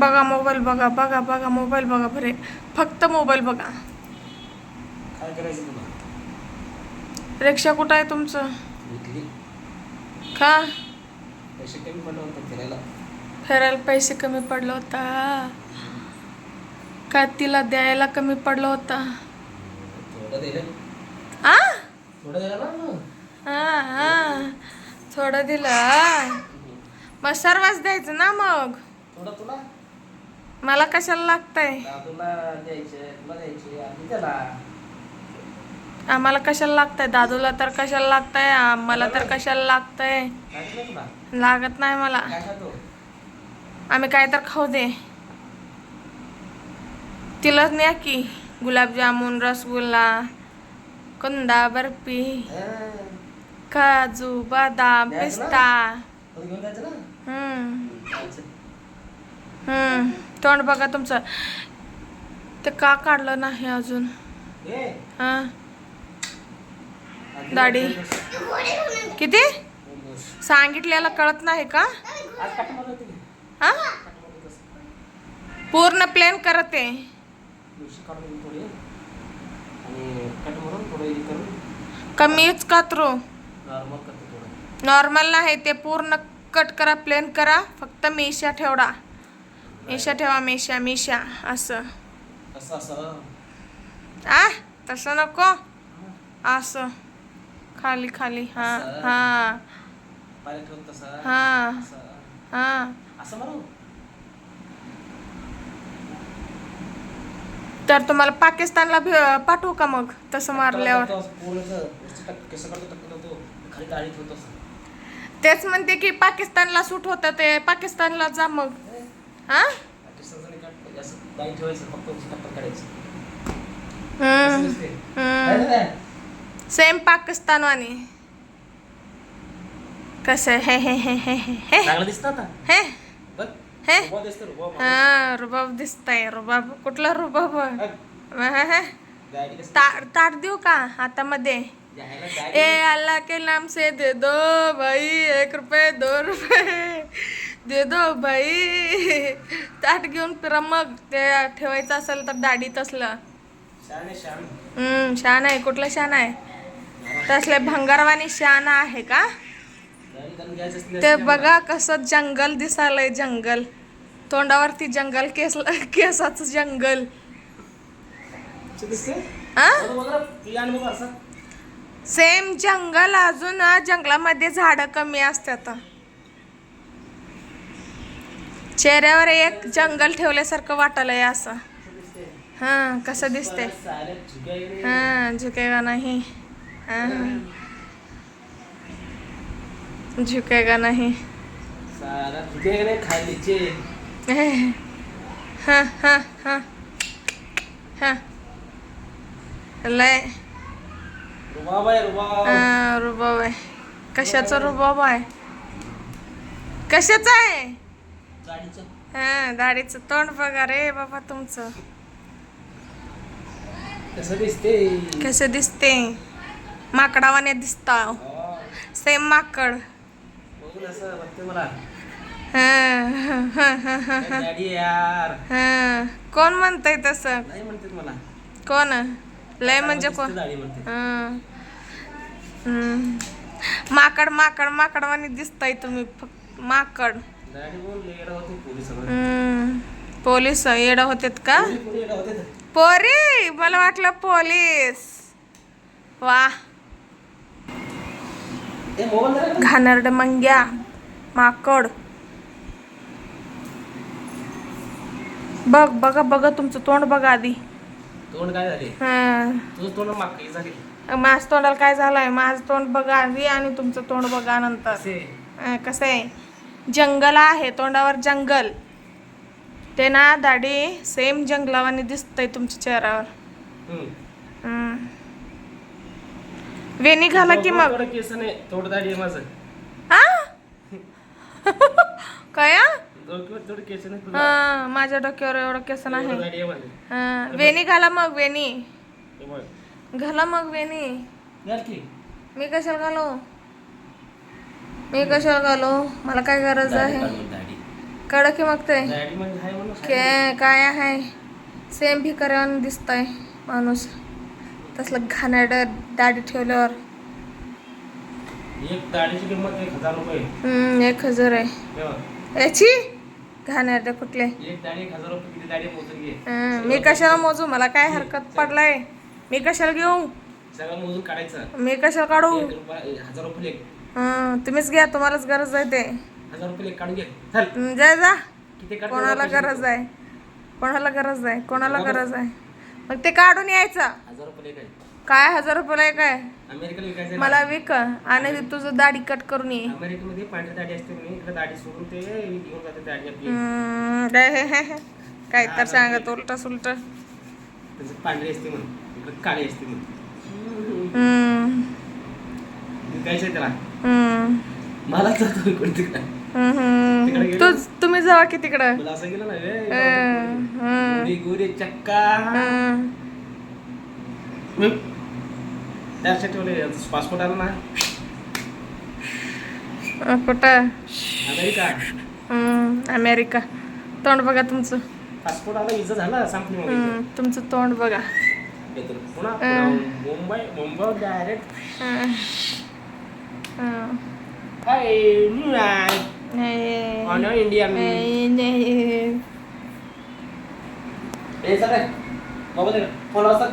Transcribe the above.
बघा मोबाईल बघा बघा बघा मोबाईल बघा बरे. फक्त मोबाईल बघा. काय करायचं तुला? रिक्षा कुठं आहे तुमचं? का? पैसे कमी पडलं होतं फिरायला. फिरायला पैसे कमी पडलं होता. का तिला द्यायला कमी पडलं होता? आ? थोडं दिलं ना मग. हा थोडं दिलं. मग सर्वच द्यायचं ना मग? थोडं तुला? मला कशाला लागतंय? आम्हाला कशाला लागतंय? दादूला तर कशाला लागतंय? मला तर कशाला लागतंय? लागत नाही मला. आम्ही काय तर खाऊ दे. तिलाच न्या की गुलाबजामुन रसगुल्ला कंदा बर्फी. काजू बदाम? पिस्ता. हम्म. तोंड बघा तुमचं. ते का काढलं नाही अजून. हा? आधी दाढी. किती? दिवस. सांगितलेलं कळत नाही का? हा. पूर्ण प्लेन करत. आहे कमीच कातरू. नॉर्मल नाही ते पूर्ण कट करा प्लेन करा. फक्त मिशा ठेवडा. मिशा ठेवा मिशा मिशा असं आ तसं नको असं खाली खाली हा? हा हा हा तर तुम्हाला पाकिस्तानला पाठवू का मग तसं मारल्यावर तेच म्हणते की पाकिस्तानला सूट होतं ते पाकिस्तानला जा मग हा? असं टक्कर काढायचं कसं? सेम हे हे हे हे हे? हे? हे हे? रुबाब दिसतं रुबाब. रुबाब दिसतंय रुबाब. कुठला रुबाब? ताट देऊ का हातामध्ये ए अल्लाह के नाम से दे दो भाई एक रुपये दो रुपये. दे दो भाई ताट घेऊन फिरा मग. ते ठेवायचं असेल तर दाढीत असलं शान आहे, शान. हम्म शान आहे. कुठलं शान आहे? तसले भंगारवाणी शान आहे का? ते बघा कसं जंगल दिसायलंय जंगल. तोंडावरती जंगल केस केसाचं जंगल? हा. सेम जंगल अजून जंगलामध्ये झाडं कमी असतात चेहऱ्यावर एक जंगल ठेवल्यासारखं वाटलंय असं. हा कसं दिसतंय. हा झुकेगा नाही हा झुकेगा नाही. हा हा हा हा लय रुबाब आहे. हा, कशाचा रुबाब आहे कशाचा आहे. हा दाढीचं तोंड बघा रे बाबा तुमचं. कसं दिसते कसं दिसते माकडावाने दिसता. सेम माकड. हा, हा, हा, हा, हा. हा. कोण म्हणतंय तसं? कोण? लय म्हणजे कोण. माकड माकड माकडवानी दिसताय तुम्ही. माकड. पोलीस येडा होतेत का? पोरी- मला वाटलं पोलीस. वा. घाणरड मंग्या. माकड. बघ बघा बघा तुमचं तोंड बघा आधी. तोंड काय झाले? हं. माझं तोंडाला काय झालंय? माझं तोंड बघा आधी आणि तुमचं तोंड बघा नंतर. कसं? आहे जंगल आहे तोंडावर जंगल. ते ना दाढी सेम जंगलावानी दिसतंय तुमच्या चेहऱ्यावर. हं. वेणी घाला की मग. थोडं केस नाही थोडं दाढी आहे माझं. हा कया डोक्यावर थोडं केस नाही तुझं. हा माझ्या डोक्यावर एवढं केस नाही. दाढी आहे माझं. हा, वेणी घाला मग वेणी. घाला मग वेणी. मी कशाला घालू? मी कशाला घालू? मला काय गरज आहे? कडक की मग ते? म्हणजे काय आहे? सेम भिकाऱ्यावर दिसतंय माणूस. तसलं घाणेरड दाढी ठेवल्यावर. एक दाढीची किंमत एक हजार रुपये. हम्म, एक हजार आहे. याची? घाणेरड कुठले? मी कशाला मोजू? मला काय हरकत पडलाय? मी कशाला घेऊ? सगळं मोजून काढायचं. मी कशाला काढू? हजार रुपये हं, तुम्हीच घ्या तुम्हालाच गरज आहे ते. हजार रुपये लेख काढून घे. चल. हं, जा जा. किती काढ कोणाला गरज आहे? कोणाला गरज आहे? कोणाला गरज आहे? मग ते काढून यायचं. हजार रुपये लेख आहे. काय हजार रुपयाला आहे? काय अमेरिकेला विकायचं आहे ना. मला विक आणि तुझं दाढी कट करून ये. अमेरिकेमध्ये पांढरी दाढी असते म्हणे इकडे दाढी सोडून ते घेऊन जाते दाढी आपली. हं, काय. काय तर सांगत उलट सुलट. त्याची पांढरी असते म्हणून. इकडे काळी असते म्हणून. त्याला. मला जातो इकडे तिकडे? तूच तुम्ही जावा की तिकडं. मला असं गेलं ना रे हं, हं, गोरी चक्का. ठेवले पासपोर्ट आला ना. कुठं? अमेरिका. हं, अमेरिका. तोंड बघा तुमचं. पासपोर्ट आला इजा झाला संपली तुमचं तोंड बघा. इथं. पुन्हा पुन्हा मुंबई मुंबई डायरेक्ट हं. हं. हाय न्यूयॉर्क नाही. ऑन इंडिया नाही, नाही. हे सगळं बाबा फोन असतात